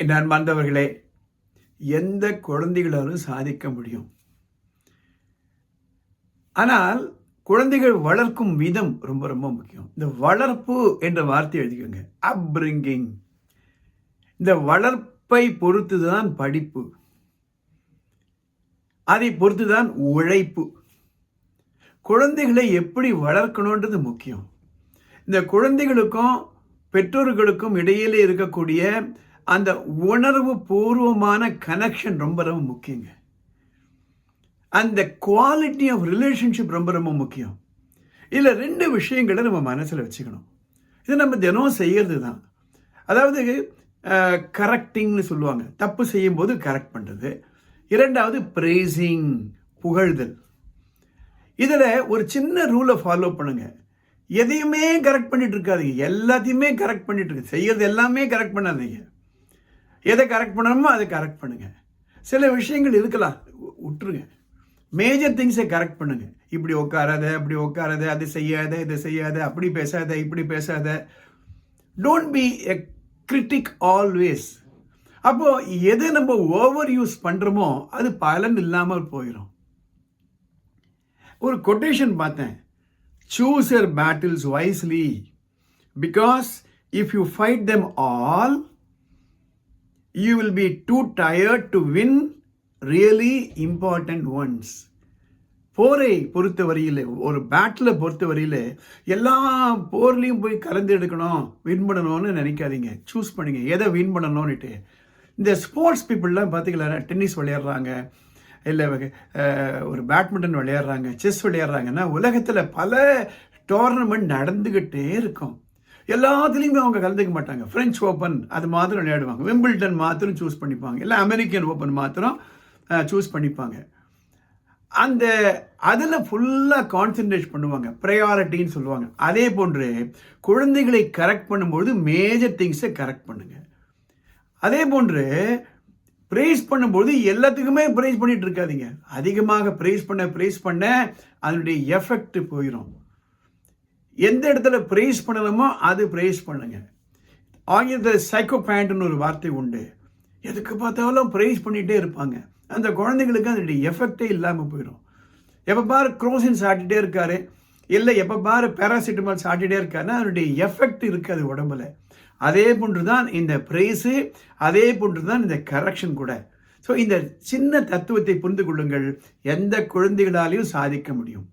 என் அன்பார்ந்தவர்களே எந்த குழந்தைகளாலும் சாதிக்க முடியும். ஆனால் குழந்தைகள் வளர்க்கும் விதம் ரொம்ப ரொம்ப முக்கியம். இந்த வளர்ப்பு என்ற வார்த்தை எழுதிக்கோங்க. அப்ரிங்கிங் இந்த வளர்ப்பை பொறுத்து தான் படிப்பு. அதை பொறுத்து தான் உழைப்பு. குழந்தைகளை எப்படி வளர்க்கணுன்றது முக்கியம். இந்த குழந்தைகளுக்கும் பெற்றோர்களுக்கும் இடையிலே இருக்கக்கூடிய அந்த உணர்வு பூர்வமான கனெக்ஷன் ரொம்ப ரொம்ப முக்கியங்க. அந்த குவாலிட்டி ஆஃப் ரிலேஷன்ஷிப் ரொம்ப ரொம்ப முக்கியம். இதில் ரெண்டு விஷயங்களை நம்ம மனசில் வச்சுக்கணும். இது நம்ம தினம் செய்கிறது தான். அதாவது கரெக்டிங்னு சொல்லுவாங்க. தப்பு செய்யும்போது கரெக்ட் பண்ணுறது இரண்டாவது ப்ரேசிங் புகழ்தல். இதில் ஒரு சின்ன ரூலை ஃபாலோ பண்ணுங்கள் எதையுமே கரெக்ட் பண்ணிட்டு இருக்காதீங்க. எல்லாத்தையுமே கரெக்ட் பண்ணிட்டு இருக்கு செய்யறது எல்லாமே கரெக்ட் பண்ணாதீங்க. எதை கரெக்ட் பண்ணணுமோ அதை கரெக்ட் பண்ணுங்கள் சில விஷயங்கள் இருக்கலாம். விட்டுருங்க மேஜர் திங்ஸை கரெக்ட் பண்ணுங்க. இப்படி உட்காராத அப்படி உட்காராத அது செய்யாத இதை செய்யாத அப்படி பேசாத இப்படி பேசாத. Don't be a critic always அப்போது எதை நம்ம ஓவர் யூஸ் பண்ணுறோமோ அது பலன் இல்லாமல் போயிடும் ஒரு கொட்டேஷன் பார்த்தேன். Choose your battles wisely because if you fight them all you will be too tired to win really important ones போரை பொறுத்த வரையில் ஒரு பேட்டில் பொறுத்த வரையில் எல்லா போர்லேயும் போய் கலந்து எடுக்கணும் வின் பண்ணணும்னு நினைக்காதீங்க. சூஸ் பண்ணுங்க. எதை வின் பண்ணணும்னுட்டு. இந்த ஸ்போர்ட்ஸ் பீப்புளெலாம் பார்த்தீங்களா டென்னிஸ் விளையாடுறாங்க. இல்லை ஒரு பேட்மிண்டன் விளையாடுறாங்க செஸ் விளையாடுறாங்கன்னா உலகத்தில் பல டோர்னமெண்ட் நடந்துக்கிட்டே இருக்கும். எல்லாத்துலேயுமே அவங்க கலந்துக்க மாட்டாங்க. ஃப்ரெஞ்ச் ஓப்பன் அது மாத்திரம் விளையாடுவாங்க. விம்பிள்டன் மாத்திரம் சூஸ் பண்ணிப்பாங்க. இல்லை அமெரிக்கன் ஓப்பன் மாத்திரம் சூஸ் பண்ணிப்பாங்க. அந்த அதில் ஃபுல்லாக கான்சென்ட்ரேட் பண்ணுவாங்க. ப்ரையாரிட்டின்னு சொல்லுவாங்க. அதே போன்று குழந்தைகளை கரெக்ட் பண்ணும்போது மேஜர் திங்ஸை கரெக்ட் பண்ணுங்க. அதே போன்று ப்ரைஸ் பண்ணும்போது எல்லாத்துக்குமே ப்ரைஸ் பண்ணிகிட்டு இருக்காதிங்க. அதிகமாக ப்ரைஸ் பண்ண ப்ரைஸ் பண்ண அதனுடைய எஃபெக்ட் போயிடும் எந்த இடத்துல ப்ரைஸ் பண்ணணுமோ அது ப்ரைஸ் பண்ணுங்க. ஆங்கிலத்தில் சைக்கோ பேண்ட்னு ஒரு வார்த்தை உண்டு. எதுக்கு பார்த்தாலும் ப்ரைஸ் பண்ணிகிட்டே இருப்பாங்க. அந்த குழந்தைங்களுக்கு அதனுடைய எஃபெக்டே இல்லாமல் போயிடும் எப்போ பாரு குரோசின் சாட்டிகிட்டே இருக்காரு. இல்லை எப்போ பாரு பேராசிட்டமால் சாப்பிட்டுட்டே இருக்காருன்னா அதனுடைய எஃபெக்ட் இருக்காது உடம்புல. அதே போன்று தான் இந்த ப்ரைஸு அதே போன்று தான் இந்த கரெக்ஷன் கூட. ஸோ இந்த சின்ன தத்துவத்தை புரிந்து கொள்ளுங்கள். எந்த குழந்தைகளாலையும் சாதிக்க முடியும்.